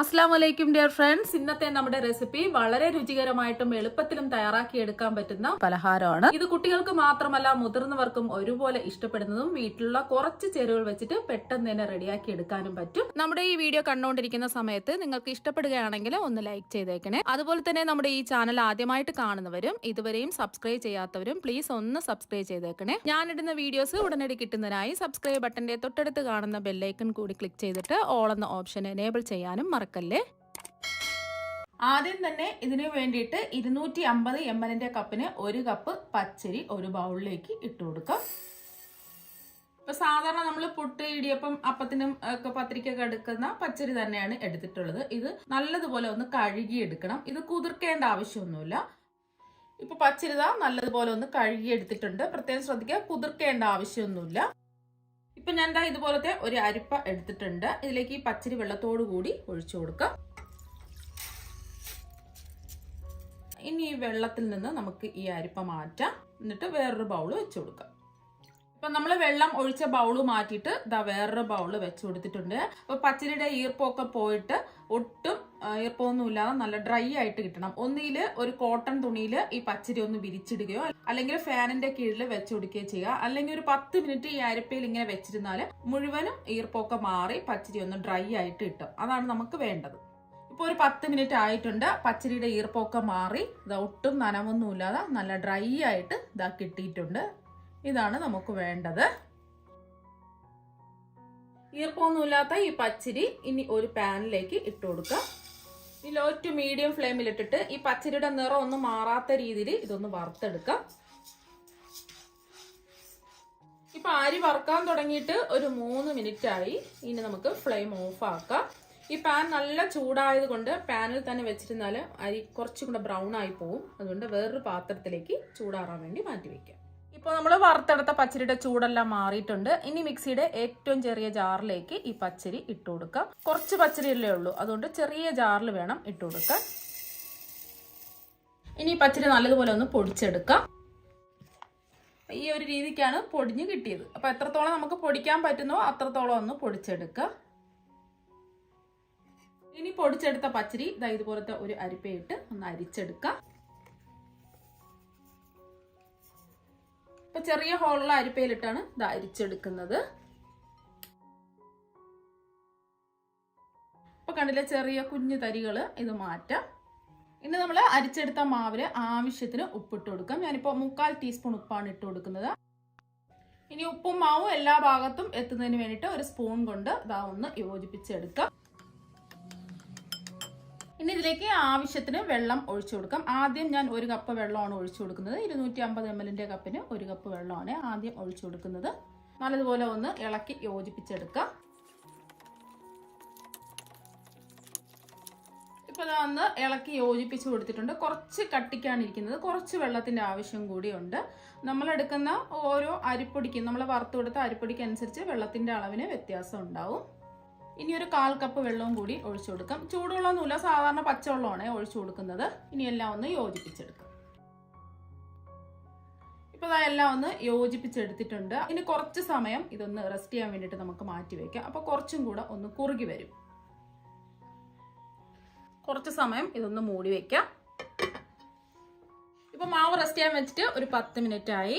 അസ്സാം വലൈക്കും dear friends. ഇന്നത്തെ നമ്മുടെ റെസിപ്പി വളരെ രുചികരമായിട്ടും എളുപ്പത്തിലും തയ്യാറാക്കി എടുക്കാൻ പറ്റുന്ന പലഹാരമാണ്. ഇത് കുട്ടികൾക്ക് മാത്രമല്ല മുതിർന്നവർക്കും ഒരുപോലെ ഇഷ്ടപ്പെടുന്നതും വീട്ടിലുള്ള കുറച്ച് ചേരുവകൾ വെച്ചിട്ട് പെട്ടെന്ന് തന്നെ റെഡിയാക്കി എടുക്കാനും പറ്റും. നമ്മുടെ ഈ വീഡിയോ കണ്ടുകൊണ്ടിരിക്കുന്ന സമയത്ത് നിങ്ങൾക്ക് ഇഷ്ടപ്പെടുകയാണെങ്കിൽ ഒന്ന് ലൈക്ക് ചെയ്തേക്കണേ. അതുപോലെ തന്നെ നമ്മുടെ ഈ ചാനൽ ആദ്യമായിട്ട് കാണുന്നവരും ഇതുവരെയും സബ്സ്ക്രൈബ് ചെയ്യാത്തവരും പ്ലീസ് ഒന്ന് സബ്സ്ക്രൈബ് ചെയ്തേക്കണേ. ഞാനിടുന്ന വീഡിയോസ് ഉടനടി കിട്ടുന്നതിനായി സബ്സ്ക്രൈബ് ബട്ടന്റെ തൊട്ടടുത്ത് കാണുന്ന ബെല്ലൈക്കൺ കൂടി ക്ലിക്ക് ചെയ്തിട്ട് ഓൾ എന്ന ഓപ്ഷൻ എനേബിൾ ചെയ്യാനും മറക്കല്ലേ? ആദ്യം തന്നെ ഇതിനു വേണ്ടിയിട്ട് ഇരുന്നൂറ്റി അമ്പത് എം എല്ലിന്റെ കപ്പിന് ഒരു കപ്പ് പച്ചരി ഒരു ബൗളിലേക്ക് ഇട്ട് കൊടുക്കാം. ഇപ്പൊ സാധാരണ നമ്മൾ പുട്ട് ഇടിയപ്പം അപ്പത്തിനും ഒക്കെ പത്രിക്കൊക്കെ എടുക്കുന്ന പച്ചരി തന്നെയാണ് എടുത്തിട്ടുള്ളത്. ഇത് നല്ലതുപോലെ ഒന്ന് കഴുകി എടുക്കണം ഇത് കുതിർക്കേണ്ട ആവശ്യമൊന്നുമില്ല. ഇപ്പൊ പച്ചരിത നല്ലതുപോലെ ഒന്ന് കഴുകി എടുത്തിട്ടുണ്ട് പ്രത്യേകം ശ്രദ്ധിക്കുക കുതിർക്കേണ്ട ആവശ്യമൊന്നുമില്ല. ഇപ്പൊ ഞാൻ എന്താ ഇതുപോലത്തെ ഒരു അരിപ്പ എടുത്തിട്ടുണ്ട്. ഇതിലേക്ക് ഈ പച്ചരി വെള്ളത്തോടു കൂടി ഒഴിച്ചു കൊടുക്കാം. ഇനി ഈ വെള്ളത്തിൽ നിന്ന് നമുക്ക് ഈ അരിപ്പ മാറ്റാം. എന്നിട്ട് വേറൊരു ബൗൾ വെച്ചു കൊടുക്കാം. ഇപ്പൊ നമ്മൾ വെള്ളം ഒഴിച്ച ബൗൾ മാറ്റിയിട്ട് ഇതാ വേറൊരു ബൗൾ വെച്ച് കൊടുത്തിട്ടുണ്ട്. അപ്പൊ പച്ചരിയുടെ ഈർപ്പമൊക്കെ പോയിട്ട് ഒട്ടും ആ, ഈർപ്പമൊന്നും ഇല്ലാതെ നല്ല ഡ്രൈ ആയിട്ട് കിട്ടണം. ഒന്നിൽ ഒരു കോട്ടൺ തുണിയിൽ ഈ പച്ചരി ഒന്ന് വിരിച്ചിടുകയോ അല്ലെങ്കിൽ ഫാനിന്റെ കീഴിൽ വെച്ച് കൊടുക്കുകയോ ചെയ്യുക. അല്ലെങ്കിൽ ഒരു പത്ത് മിനിറ്റ് ഈ അരപ്പയിൽ ഇങ്ങനെ വെച്ചിരുന്നാൽ മുഴുവനും ഈർപ്പമൊക്കെ മാറി പച്ചരി ഒന്ന് ഡ്രൈ ആയിട്ട് കിട്ടും. അതാണ് നമുക്ക് വേണ്ടത്. ഇപ്പൊ ഒരു പത്ത് മിനിറ്റ് ആയിട്ടുണ്ട്. പച്ചരിയുടെ ഈർപ്പമൊക്കെ മാറി ഇത് ഒട്ടും നനവൊന്നുമില്ലാതെ നല്ല ഡ്രൈ ആയിട്ട് ഇതാ കിട്ടിയിട്ടുണ്ട്. ഇതാണ് നമുക്ക് വേണ്ടത്. ഈർപ്പമൊന്നുമില്ലാത്ത ഈ പച്ചരി ഇനി ഒരു പാനിലേക്ക് ഇട്ട് കൊടുക്കാം. ഈ ലോ ടു മീഡിയം ഫ്ലെയിമിൽ ഇട്ടിട്ട് ഈ പച്ചരിയുടെ നിറം ഒന്നും മാറാത്ത രീതിയിൽ ഇതൊന്ന് വറുത്തെടുക്കാം. ഇപ്പൊ അരി വറുക്കാൻ തുടങ്ങിയിട്ട് ഒരു മൂന്ന് മിനിറ്റ് ആയി. ഇനി നമുക്ക് ഫ്ലെയിം ഓഫ് ആക്കാം. ഈ പാൻ നല്ല ചൂടായത് കൊണ്ട് പാനിൽ തന്നെ വെച്ചിരുന്നാൽ അരി കുറച്ചും കൂടെ ബ്രൗൺ ആയി പോവും. അതുകൊണ്ട് വേറൊരു പാത്രത്തിലേക്ക് ചൂടാറാൻ വേണ്ടി മാറ്റി വെക്കാം. ഇപ്പോൾ നമ്മൾ വറുത്തെടുത്ത പച്ചരിയുടെ ചൂടെല്ലാം മാറിയിട്ടുണ്ട്. ഇനി മിക്സിയുടെ ഏറ്റവും ചെറിയ ജാറിലേക്ക് ഈ പച്ചരി ഇട്ടു കൊടുക്കാം. കുറച്ച് പച്ചരിയല്ലേ ഉള്ളൂ. അതുകൊണ്ട് ചെറിയ ജാറിൽ വേണം ഇട്ടു കൊടുക്കാൻ. ഇനി പച്ചരി നല്ലതുപോലെ ഒന്ന് പൊടിച്ചെടുക്കാം. ഈ ഒരു രീതിക്കാണ് പൊടിഞ്ഞ് കിട്ടിയത്. അപ്പൊ എത്രത്തോളം നമുക്ക് പൊടിക്കാൻ പറ്റുന്നോ അത്രത്തോളം ഒന്ന് പൊടിച്ചെടുക്കുക ഇനി പൊടിച്ചെടുത്ത പച്ചരി ഇതാ ഇതുപോലത്തെ ഒരു അരിപ്പയിട്ട് ഒന്ന് അരിച്ചെടുക്കാം. ഇപ്പൊ ചെറിയ ഹോളുള്ള അരിപ്പയിലിട്ടാണ് ഇത് അരിച്ചെടുക്കുന്നത്. ഇപ്പൊ കണ്ടില്ലേ ചെറിയ കുഞ്ഞു തരികൾ ഇത് മാറ്റാം. ഇനി നമ്മൾ അരിച്ചെടുത്ത മാവിൽ ആവശ്യത്തിന് ഉപ്പിട്ട് കൊടുക്കാം. ഞാനിപ്പോ മുക്കാൽ ടീസ്പൂൺ ഉപ്പാണ് ഇട്ട് കൊടുക്കുന്നത്. ഇനി ഉപ്പും മാവും എല്ലാ ഭാഗത്തും എത്തുന്നതിന് വേണ്ടിയിട്ട് ഒരു സ്പൂൺ കൊണ്ട് ഇതാ ഒന്ന് യോജിപ്പിച്ചെടുക്കാം. ഇനി ഇതിലേക്ക് ആവശ്യത്തിന് വെള്ളം ഒഴിച്ചു കൊടുക്കാം. ആദ്യം ഞാൻ ഒരു കപ്പ് വെള്ളമാണ് ഒഴിച്ചു കൊടുക്കുന്നത്. ഇരുന്നൂറ്റി അമ്പത് എം എല്ലിന്റെ കപ്പിന് ഒരു കപ്പ് വെള്ളമാണ് ആദ്യം ഒഴിച്ചു കൊടുക്കുന്നത്. നല്ലതുപോലെ ഒന്ന് ഇളക്കി യോജിപ്പിച്ചെടുക്കാം. ഇപ്പോൾ ഇതാ ഒന്ന് ഇളക്കി യോജിപ്പിച്ച് കൊടുത്തിട്ടുണ്ട്. കുറച്ച് കട്ടിക്കാണ് ഇരിക്കുന്നത്. കുറച്ച് വെള്ളത്തിന്റെ ആവശ്യം കൂടിയുണ്ട്. നമ്മളെടുക്കുന്ന ഓരോ അരിപ്പൊടിക്കും നമ്മൾ വറുത്ത് കൊടുത്ത അരിപ്പൊടിക്കനുസരിച്ച് വെള്ളത്തിന്റെ അളവിന് വ്യത്യാസം ഉണ്ടാവും. ഇനി ഒരു കാൽ കപ്പ് വെള്ളവും കൂടി ഒഴിച്ചു കൊടുക്കാം. ചൂടുവെള്ളമൊന്നുമില്ല സാധാരണ പച്ചവെള്ളമാണ് ഒഴിച്ചു കൊടുക്കുന്നത്. ഇനി എല്ലാം ഒന്ന് യോജിപ്പിച്ചെടുക്കാം. ഇപ്പൊ ഇതാ എല്ലാം ഒന്ന് യോജിപ്പിച്ചെടുത്തിട്ടുണ്ട്. ഇനി കുറച്ച് സമയം ഇതൊന്ന് റെസ്റ്റ് ചെയ്യാൻ വേണ്ടിയിട്ട് നമുക്ക് മാറ്റി വെക്കാം. അപ്പോൾ കുറച്ചും കൂടെ ഒന്ന് കുറുകി വരും. കുറച്ച് സമയം ഇതൊന്ന് മൂടി വെക്കാം. ഇപ്പൊ മാവ് റെസ്റ്റ് ചെയ്യാൻ വെച്ചിട്ട് ഒരു പത്ത് മിനിറ്റ് ആയി.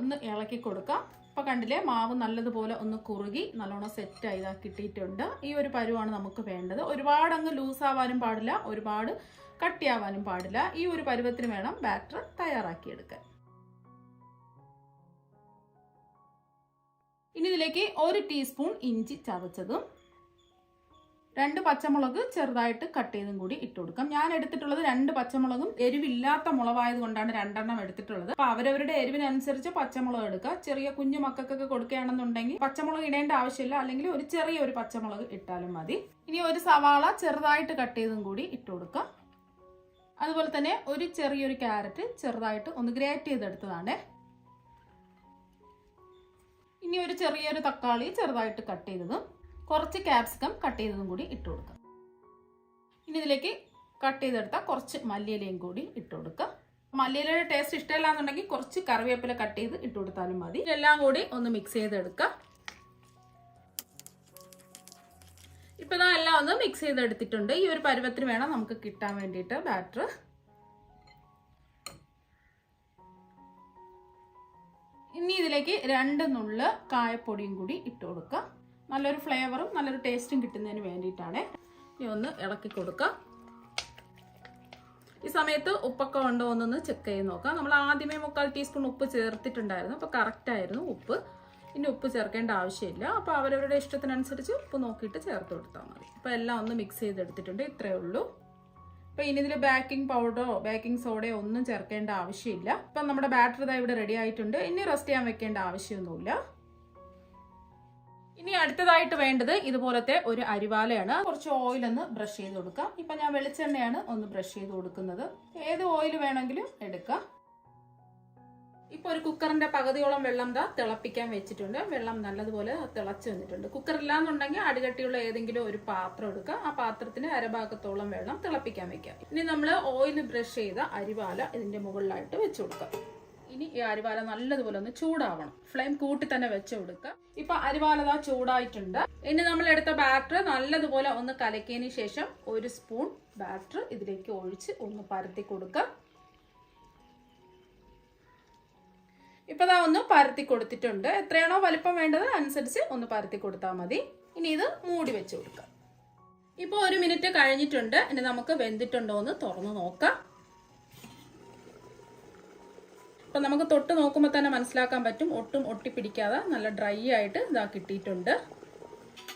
ഒന്ന് ഇളക്കി കൊടുക്കാം. ഇപ്പൊ കണ്ടില്ലേ മാവ് നല്ലതുപോലെ ഒന്ന് കുറുകി നല്ലോണം സെറ്റ് ആയി കിട്ടിയിട്ടുണ്ട്. ഈ ഒരു പരുവാണ് നമുക്ക് വേണ്ടത്. ഒരുപാട് അങ്ങ് ലൂസാവാനും പാടില്ല ഒരുപാട് കട്ടിയാവാനും പാടില്ല. ഈ ഒരു പരുവത്തിന് വേണം ബാറ്റർ തയ്യാറാക്കിയെടുക്കാൻ. ഇനി ഇതിലേക്ക് ഒരു ടീസ്പൂൺ ഇഞ്ചി ചതച്ചതും രണ്ട് പച്ചമുളക് ചെറുതായിട്ട് കട്ട് ചെയ്തും കൂടി ഇട്ട് കൊടുക്കാം. ഞാൻ എടുത്തിട്ടുള്ളത് രണ്ട് പച്ചമുളകും എരിവില്ലാത്ത മുളകായത് കൊണ്ടാണ് രണ്ടെണ്ണം എടുത്തിട്ടുള്ളത്. അപ്പൊ അവരവരുടെ എരിവിനനുസരിച്ച് പച്ചമുളക് എടുക്കുക. ചെറിയ കുഞ്ഞു മക്കൾക്കൊക്കെ കൊടുക്കുകയാണെന്നുണ്ടെങ്കിൽ പച്ചമുളക് ഇടേണ്ട ആവശ്യമില്ല. അല്ലെങ്കിൽ ഒരു ചെറിയ ഒരു പച്ചമുളക് ഇട്ടാലും മതി. ഇനി ഒരു സവാള ചെറുതായിട്ട് കട്ട് ചെയ്തും കൂടി ഇട്ട് കൊടുക്കാം അതുപോലെ തന്നെ ഒരു ചെറിയൊരു ക്യാരറ്റ് ചെറുതായിട്ട് ഒന്ന് ഗ്രേറ്റ് ചെയ്തെടുത്തതാണ്. ഇനി ഒരു ചെറിയൊരു തക്കാളി ചെറുതായിട്ട് കട്ട് ചെയ്തതും കുറച്ച് ക്യാപ്സിക്കം കട്ട് ചെയ്തതും കൂടി ഇട്ട് കൊടുക്കാം. ഇനി ഇതിലേക്ക് കട്ട് ചെയ്തെടുത്ത കുറച്ച് മല്ലിയിലയും കൂടി ഇട്ട് കൊടുക്കാം. മല്ലിയിലയുടെ ടേസ്റ്റ് ഇഷ്ടമല്ല എന്നുണ്ടെങ്കിൽ കുറച്ച് കറിവേപ്പില കട്ട് ചെയ്ത് ഇട്ട് കൊടുത്താലും മതി. ഇതെല്ലാം കൂടി ഒന്ന് മിക്സ് ചെയ്തെടുക്കുക ഇപ്പൊ ഇതാ എല്ലാം ഒന്ന് മിക്സ് ചെയ്തെടുത്തിട്ടുണ്ട്. ഈ ഒരു പരുവത്തിന് വേണം നമുക്ക് കിട്ടാൻ വേണ്ടിയിട്ട് ബാറ്റർ ഇനി ഇതിലേക്ക് രണ്ട് നുള്ള് കായപ്പൊടിയും കൂടി ഇട്ട് കൊടുക്കുക നല്ലൊരു ഫ്ലേവറും നല്ലൊരു ടേസ്റ്റും കിട്ടുന്നതിന് വേണ്ടിയിട്ടാണ്. ഇനി ഒന്ന് ഇളക്കി കൊടുക്കുക ഈ സമയത്ത് ഉപ്പൊക്കെ ഉണ്ടോ എന്നൊന്ന് ചെക്ക് ചെയ്ത് നോക്കാം. നമ്മൾ ആദ്യമേ മുക്കാൽ ടീസ്പൂൺ ഉപ്പ് ചേർത്തിട്ടുണ്ടായിരുന്നു. അപ്പോൾ കറക്റ്റ് ആയിരുന്നു ഉപ്പ്. ഇനി ഉപ്പ് ചേർക്കേണ്ട ആവശ്യമില്ല. അപ്പോൾ അവരവരുടെ ഇഷ്ടത്തിനനുസരിച്ച് ഉപ്പ് നോക്കിയിട്ട് ചേർത്ത് കൊടുത്താൽ മതി. അപ്പോൾ എല്ലാം ഒന്ന് മിക്സ് ചെയ്തെടുത്തിട്ടുണ്ട്. ഇത്രയേ ഉള്ളൂ. അപ്പോൾ ഇനി ഇതിൽ ബേക്കിംഗ് പൗഡറോ ബേക്കിംഗ് സോഡയോ ഒന്നും ചേർക്കേണ്ട ആവശ്യമില്ല. അപ്പം നമ്മുടെ ബാറ്റർ ഇതാ ഇവിടെ റെഡി ആയിട്ടുണ്ട്. ഇനി റെസ്റ്റ് ചെയ്യാൻ വെക്കേണ്ട ആവശ്യമൊന്നുമില്ല. ഇനി അടുത്തതായിട്ട് വേണ്ടത് ഇതുപോലത്തെ ഒരു അരിവാലയാണ്. കുറച്ച് ഓയിൽ ഒന്ന് ബ്രഷ് ചെയ്ത് കൊടുക്കാം. ഇപ്പൊ ഞാൻ വെളിച്ചെണ്ണയാണ് ഒന്ന് ബ്രഷ് ചെയ്ത് കൊടുക്കുന്നത്. ഏത് ഓയിൽ വേണമെങ്കിലും എടുക്കാം. ഇപ്പൊ ഒരു കുക്കറിന്റെ പകുതിയോളം വെള്ളം ദാ തിളപ്പിക്കാൻ വെച്ചിട്ടുണ്ട്. വെള്ളം നല്ലതുപോലെ തിളച്ച് വന്നിട്ടുണ്ട്. കുക്കർ ഇല്ലാന്നുണ്ടെങ്കിൽ അടികട്ടിയുള്ള ഏതെങ്കിലും ഒരു പാത്രം എടുക്കുക ആ പാത്രത്തിന് അരഭാഗത്തോളം വെള്ളം തിളപ്പിക്കാൻ വെക്കാം. ഇനി നമ്മൾ ഓയിൽ ബ്രഷ് ചെയ്ത അരിവാല ഇതിന്റെ മുകളിലായിട്ട് വെച്ചു കൊടുക്കാം. ഇനി ഈ അരിവാല നല്ലതുപോലെ ഒന്ന് ചൂടാവണം. ഫ്ലെയിം കൂട്ടി തന്നെ വെച്ച് കൊടുക്കുക. ഇപ്പൊ അരിവാല ദാ ചൂടായിട്ടുണ്ട്. ഇനി നമ്മൾ എടുത്ത ബാറ്റർ നല്ലതുപോലെ ഒന്ന് കലക്കിയതിന് ശേഷം ഒരു സ്പൂൺ ബാറ്റർ ഇതിലേക്ക് ഒഴിച്ച് ഒന്ന് പരത്തി കൊടുക്കുക. ഇപ്പൊ ദാ ഒന്ന് പരത്തി കൊടുത്തിട്ടുണ്ട്. എത്രയാണോ വലിപ്പം വേണ്ടത് അനുസരിച്ച് ഒന്ന് പരത്തി കൊടുത്താൽ മതി. ഇനി ഇത് മൂടി വെച്ച് കൊടുക്കാം ഇപ്പൊ ഒരു മിനിറ്റ് കഴിഞ്ഞിട്ടുണ്ട്. ഇനി നമുക്ക് വെന്തിട്ടുണ്ടോ എന്ന് തുറന്നു നോക്കാം. അപ്പൊ നമുക്ക് തൊട്ട് നോക്കുമ്പോൾ തന്നെ മനസ്സിലാക്കാൻ പറ്റും. ഒട്ടും ഒട്ടിപ്പിടിക്കാതെ നല്ല ഡ്രൈ ആയിട്ട് ഇതാ കിട്ടിയിട്ടുണ്ട്.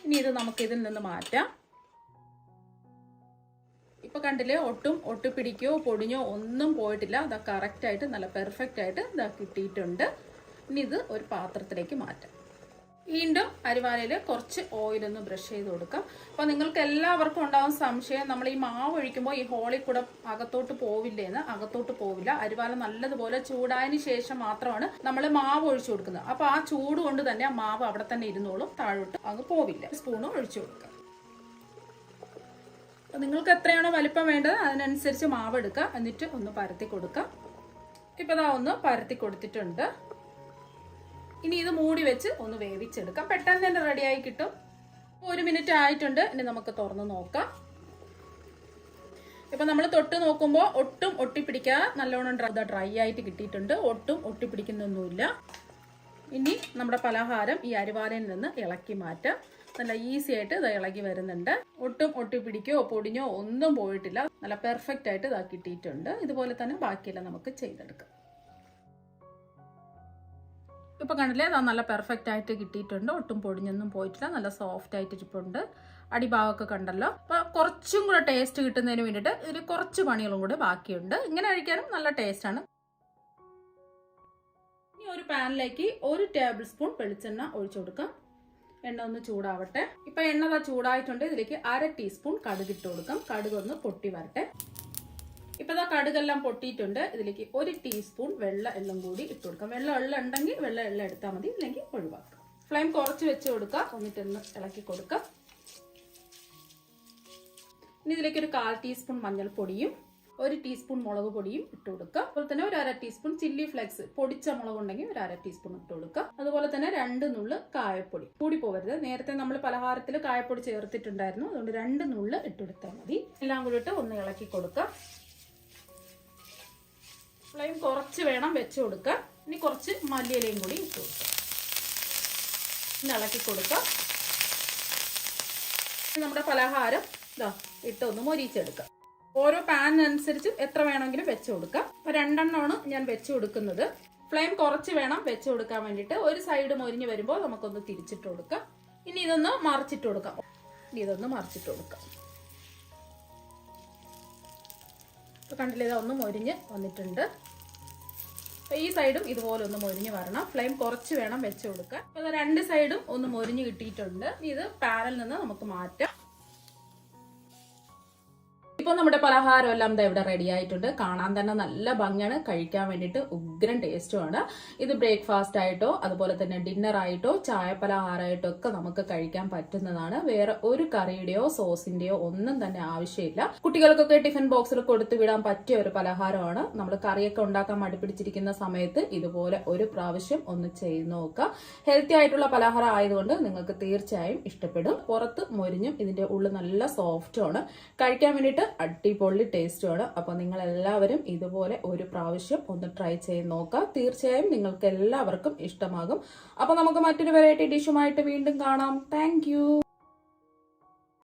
ഇനി ഇത് നമുക്ക് ഇതിൽ നിന്ന് മാറ്റാം. ഇപ്പം കണ്ടില്ലേ ഒട്ടും ഒട്ടിപ്പിടിക്കോ പൊടിഞ്ഞോ ഒന്നും പോയിട്ടില്ല. ഇതാ കറക്റ്റായിട്ട് നല്ല പെർഫെക്റ്റ് ആയിട്ട് ഇതാ കിട്ടിയിട്ടുണ്ട്. ഇനി ഇത് ഒരു പാത്രത്തിലേക്ക് മാറ്റാം. വീണ്ടും അരിവാലയിൽ കുറച്ച് ഓയിലൊന്ന് ബ്രഷ് ചെയ്ത് കൊടുക്കാം. അപ്പോൾ നിങ്ങൾക്ക് എല്ലാവർക്കും ഉണ്ടാകുന്ന സംശയം. നമ്മൾ ഈ മാവ് ഒഴിക്കുമ്പോൾ ഈ ഹോളിൽ കൂടെ അകത്തോട്ട് പോവില്ലേന്ന് അകത്തോട്ട് പോവില്ല. അരിവാല നല്ലതുപോലെ ചൂടായതിനു ശേഷം മാത്രമാണ് നമ്മൾ മാവ് ഒഴിച്ചു കൊടുക്കുന്നത്. അപ്പോൾ ആ ചൂട് കൊണ്ട് തന്നെ ആ മാവ് അവിടെ തന്നെ ഇരുന്നോളും. താഴോട്ട് അങ്ങ് പോവില്ല. സ്പൂണും ഒഴിച്ചു കൊടുക്കുക അപ്പോൾ നിങ്ങൾക്ക് എത്രയാണോ വലിപ്പം വേണ്ടത് അതിനനുസരിച്ച് മാവ് എടുക്കുക എന്നിട്ട് ഒന്ന് പരത്തി കൊടുക്കുക ഇപ്പോൾ ഇതാ ഒന്ന് പരത്തി കൊടുത്തിട്ടുണ്ട്. ഇനി ഇത് മൂടി വെച്ച് ഒന്ന് വേവിച്ചെടുക്കാം. പെട്ടെന്ന് തന്നെ റെഡിയായി കിട്ടും. ഒരു മിനിറ്റ് ആയിട്ടുണ്ട്. ഇനി നമുക്ക് തുറന്ന് നോക്കാം. ഇപ്പൊ നമ്മൾ തൊട്ട് നോക്കുമ്പോൾ ഒട്ടും ഒട്ടിപ്പിടിക്കാതെ നല്ലോണം ഡ്രൈ ആയിട്ട് കിട്ടിയിട്ടുണ്ട്. ഒട്ടും ഒട്ടിപ്പിടിക്കുന്നൊന്നുമില്ല. ഇനി നമ്മുടെ പലഹാരം ഈ അരിവാലയിൽ നിന്ന് ഇളക്കി മാറ്റാം. നല്ല ഈസി ആയിട്ട് ഇത് ഇളകി വരുന്നുണ്ട്. ഒട്ടും ഒട്ടിപ്പിടിക്കോ പൊടിഞ്ഞോ ഒന്നും പോയിട്ടില്ല. നല്ല പെർഫെക്റ്റ് ആയിട്ട് ഇതാ കിട്ടിയിട്ടുണ്ട്. ഇതുപോലെ തന്നെ ബാക്കിയെല്ലാം നമുക്ക് ചെയ്തെടുക്കാം. ഇപ്പൊ കണ്ടില്ലേ അത് നല്ല പെർഫെക്റ്റ് ആയിട്ട് കിട്ടിയിട്ടുണ്ട്. ഒട്ടും പൊടിഞ്ഞൊന്നും പോയിട്ടില്ല. നല്ല സോഫ്റ്റ് ആയിട്ട് ഇരിപ്പുണ്ട്. അടിഭാഗമൊക്കെ കണ്ടല്ലോ. അപ്പോൾ കുറച്ചും കൂടെ ടേസ്റ്റ് കിട്ടുന്നതിന് വേണ്ടിയിട്ട് ഇതിൽ കുറച്ച് പണികളും കൂടെ ബാക്കിയുണ്ട്. ഇങ്ങനെ കഴിക്കാനും നല്ല ടേസ്റ്റാണ് ഇനി ഒരു പാനിലേക്ക് ഒരു ടേബിൾ സ്പൂൺ വെളിച്ചെണ്ണ ഒഴിച്ചു കൊടുക്കാം. എണ്ണ ഒന്ന് ചൂടാവട്ടെ. ഇപ്പം എണ്ണ ചൂടായിട്ടുണ്ട്. ഇതിലേക്ക് അര ടീസ്പൂൺ കടുക് ഇട്ട് കൊടുക്കാം. കടുക് ഒന്ന് പൊട്ടി വരട്ടെ. ഇപ്പൊ ഇതാ കടുകെല്ലാം പൊട്ടിയിട്ടുണ്ട്. ഇതിലേക്ക് ഒരു ടീസ്പൂൺ വെള്ള എള്ളും കൂടി ഇട്ട് കൊടുക്കാം. വെള്ള എള്ള ഉണ്ടെങ്കിൽ വെള്ള എള്ള എടുത്താൽ മതി. ഇല്ലെങ്കിൽ ഒഴിവാക്കാം. ഫ്ലെയിം കുറച്ച് വെച്ച് കൊടുക്കുക എന്നിട്ടൊന്ന് ഇളക്കി കൊടുക്കാം. ഇനി ഇതിലേക്ക് ഒരു കാൽ ടീസ്പൂൺ മഞ്ഞൾപ്പൊടിയും ഒരു ടീസ്പൂൺ മുളക് പൊടിയും ഇട്ട് കൊടുക്കുക അതുപോലെ തന്നെ ഒരു അര ടീസ്പൂൺ ചില്ലി ഫ്ലെക്സ് പൊടിച്ച മുളക് ഉണ്ടെങ്കിൽ ഒരു അര ടീസ്പൂൺ ഇട്ട് കൊടുക്കുക അതുപോലെ തന്നെ രണ്ട് നുള്ള് കായപ്പൊടി. കൂടി പോകരുത്. നേരത്തെ നമ്മൾ പലഹാരത്തിൽ കായപ്പൊടി ചേർത്തിട്ടുണ്ടായിരുന്നു. അതുകൊണ്ട് രണ്ട് നുള്ള് ഇട്ടെടുത്താൽ മതി. എല്ലാം കൂടി ഇട്ട് ഒന്ന് ഇളക്കി കൊടുക്കുക ഫ്ലെയിം കുറച്ച് വേണം വെച്ച് കൊടുക്കുക ഇനി കുറച്ച് മല്ലിയിലയും കൂടി ഇട്ട് കൊടുക്കുക ഇനി ഇളക്കി കൊടുക്കുക നമ്മുടെ പലഹാരം ഇതാ ഇട്ട് ഒന്ന് മൊരിച്ചെടുക്കുക ഓരോ പാനിനനുസരിച്ച് എത്ര വേണമെങ്കിലും വെച്ച് കൊടുക്കാം. അപ്പൊ രണ്ടെണ്ണമാണ് ഞാൻ വെച്ച് കൊടുക്കുന്നത്. ഫ്ലെയിം കുറച്ച് വേണം വെച്ച് കൊടുക്കാൻ വേണ്ടിയിട്ട്. ഒരു സൈഡ് മൊരിഞ്ഞ് വരുമ്പോൾ നമുക്കൊന്ന് തിരിച്ചിട്ട് കൊടുക്കാം. ഇനി ഇതൊന്ന് മറിച്ചിട്ട് കൊടുക്കാം. ഇനി ഇതൊന്ന് മറിച്ചിട്ട് കൊടുക്കാം. ഇപ്പൊ കണ്ടില്ലേ ഒന്ന് മൊരിഞ്ഞ് വന്നിട്ടുണ്ട്. ഈ സൈഡും ഇതുപോലെ ഒന്ന് മൊരിഞ്ഞ് വരണം. ഫ്ലെയിം കുറച്ച് വേണം വെച്ച് കൊടുക്കാൻ. രണ്ട് സൈഡും ഒന്ന് മൊരിഞ്ഞ് കിട്ടിയിട്ടുണ്ട്. ഇത് പാനിൽ നിന്ന് നമുക്ക് മാറ്റാം. ഇപ്പൊ നമ്മുടെ പലഹാരം എല്ലാം ദാ ഇവിടെ റെഡി ആയിട്ടുണ്ട്. കാണാൻ തന്നെ നല്ല ഭംഗിയാണ്. കഴിക്കാൻ വേണ്ടിയിട്ട് ഉഗ്രൻ ടേസ്റ്റുമാണ് ഇത് ബ്രേക്ക്ഫാസ്റ്റ് ആയിട്ടോ അതുപോലെ തന്നെ ഡിന്നർ ആയിട്ടോ ചായ പലഹാരമായിട്ടോ ഒക്കെ നമുക്ക് കഴിക്കാൻ പറ്റുന്നതാണ്. വേറെ ഒരു കറിയുടെയോ സോസിന്റെയോ ഒന്നും തന്നെ ആവശ്യമില്ല. കുട്ടികൾക്കൊക്കെ ടിഫിൻ ബോക്സിൽ കൊടുത്തു വിടാൻ പറ്റിയ ഒരു പലഹാരമാണ്. നമ്മൾ കറിയൊക്കെ ഉണ്ടാക്കാൻ മടിപ്പിടിച്ചിരിക്കുന്ന സമയത്ത് ഇതുപോലെ ഒരു പ്രാവശ്യം ഒന്ന് ചെയ്ത് നോക്കുക. ഹെൽത്തി ആയിട്ടുള്ള പലഹാരം ആയതുകൊണ്ട് നിങ്ങൾക്ക് തീർച്ചയായും ഇഷ്ടപ്പെടും. പുറത്ത് മൊരിഞ്ഞും ഇതിന്റെ ഉള്ളിൽ നല്ല സോഫ്റ്റുമാണ് കഴിക്കാൻ വേണ്ടിയിട്ട് അടിപൊളി ടേസ്റ്റുമാണ് അപ്പോൾ നിങ്ങൾ എല്ലാവരും ഇതുപോലെ ഒരു പ്രാവശ്യം ഒന്ന് ട്രൈ ചെയ്ത് നോക്കുക. തീർച്ചയായും നിങ്ങൾക്ക് എല്ലാവർക്കും ഇഷ്ടമാകും. അപ്പോൾ നമുക്ക് മറ്റൊരു വെറൈറ്റി ഡിഷുമായിട്ട് വീണ്ടും കാണാം. താങ്ക്